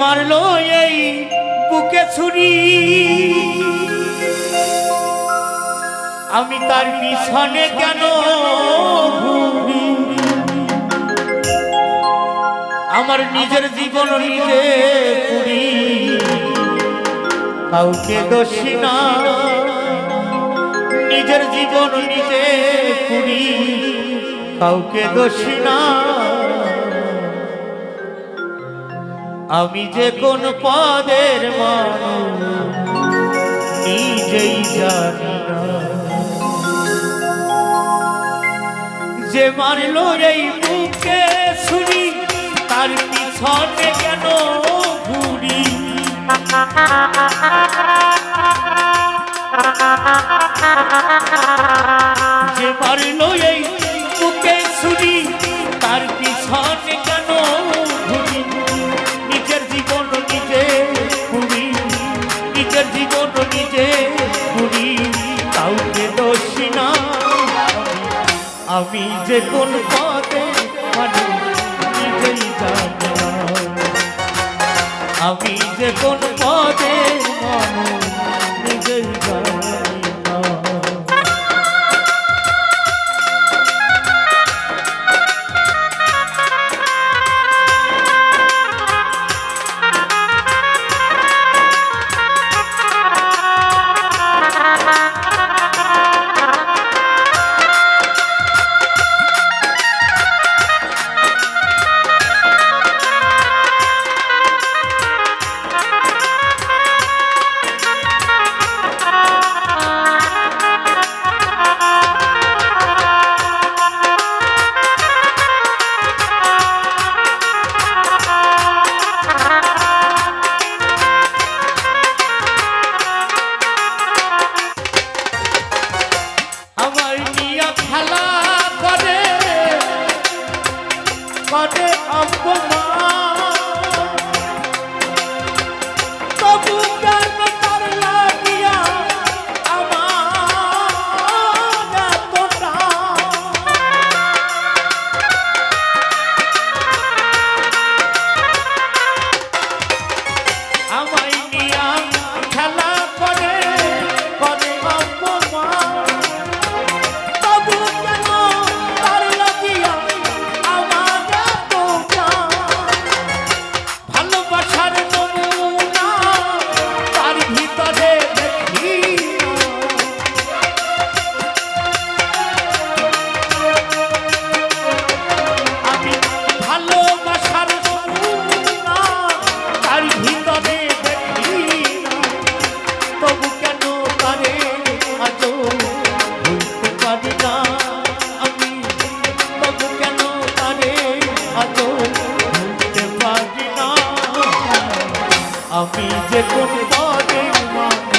মারলো এই বুকে ছুরি। আমি তার পিছনে কেন আমার নিজের জীবন নিজে পুরি কাউকে দোষী না, নিজের জীবন নিজে পুরি কাউকে দোষী না আমি যে কোন পদের মানুষ, নিজেই জানি যে মারলো এই বুকে ছুরি তার পিছনে কেন ঘুরি? যে মারলো যে কোন না। আমি যে কোন আমি যে কোন পদের মানুষ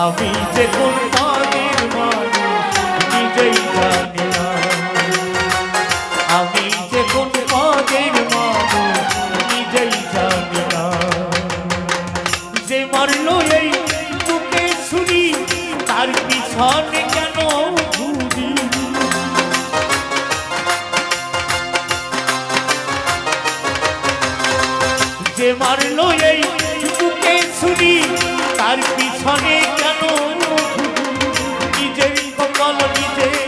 আমি যে কোন পাগের মানুষ নিজেই জানি না। আমি যে কোন পাগের মানুষ নিজেই জানি না। যে মারলো এই বুকে শুনি তার পিছনে কেন ঘুরি? যে শুনি তার পিছনে কেন নিজের কপাল নিজে